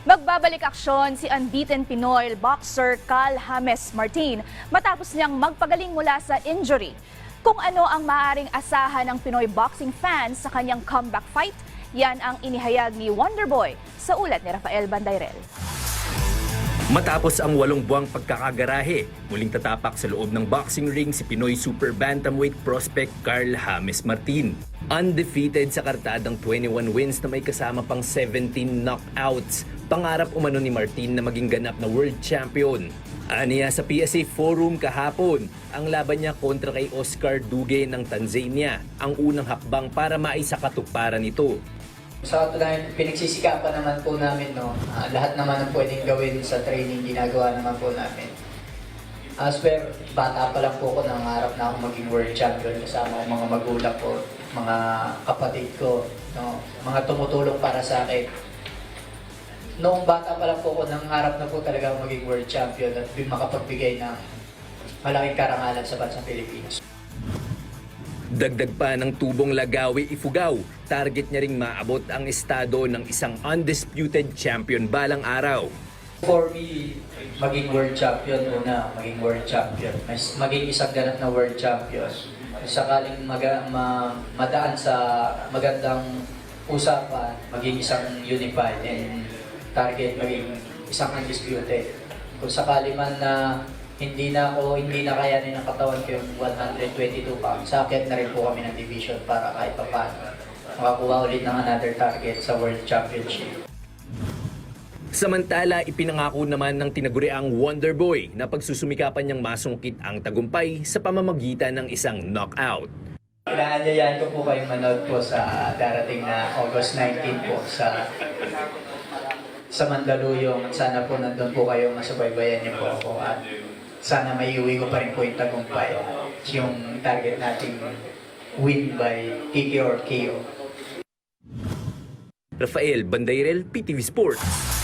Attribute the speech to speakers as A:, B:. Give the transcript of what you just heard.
A: Magbabalik aksyon si unbeaten Pinoy boxer Cal James Martin matapos niyang magpagaling mula sa injury. Kung ano ang maaaring asahan ng Pinoy boxing fans sa kanyang comeback fight, yan ang inihayag ni Wonderboy sa ulat ni Rafael Bandayrel.
B: Matapos ang walong buwang pagkakagarahe, muling tatapak sa loob ng boxing ring si Pinoy Super Bantamweight prospect Carl James Martin. Undefeated sa kartadang 21 wins na may kasama pang 17 knockouts, pangarap umano ni Martin na maging ganap na world champion. Aniya sa PSA Forum kahapon, ang laban niya kontra kay Oscar Dugue ng Tanzania, ang unang hakbang para maisakatuparan ito.
C: Sa katunayan, pinagsisikapan naman po namin, no? Ah, lahat naman ang pwedeng gawin sa training, ginagawa naman po namin. As per, bata pa lang po ako, nangarap na ako maging world champion kasama ang mga magulang ko, mga kapatid ko, no? mga tumutulong para sa akin. Noong bata pa lang po ako, nangarap na po talaga maging world champion at makapagbigay ng malaking karangalan sa bansang Pilipinas.
B: Dagdag pa ng tubong Lagawi Ifugao, target niya ring maabot ang estado ng isang undisputed champion balang araw.
C: For me, maging world champion una, maging world champion. Mas maging isang ganap na world champion. Sakaling maga, ma, madaan sa magandang usapan, maging isang unified and target maging isang undisputed. Kung sakali man na hindi na ako, hindi na kayanin ng katawan ko yung 122 pounds, sakit na rin po kami ng division para kahit pa paano makakuha ulit ng another target sa World Championship.
B: Samantala, ipinangako naman ng tinaguriang Wonder Boy na pagsusumikapan niyang masungkit ang tagumpay sa pamamagitan ng isang knockout.
C: Inaanyayahan ko po kayong manood po sa darating na August 19 po sa sa Mandaluyong. Sana po nandun po kayo, masubaybayan niyo po ako at sana may iuwi ko pa rin po yung tagumpay. Yung target nating win by TK or KO.
B: Rafael Bandairel, PTV Sports.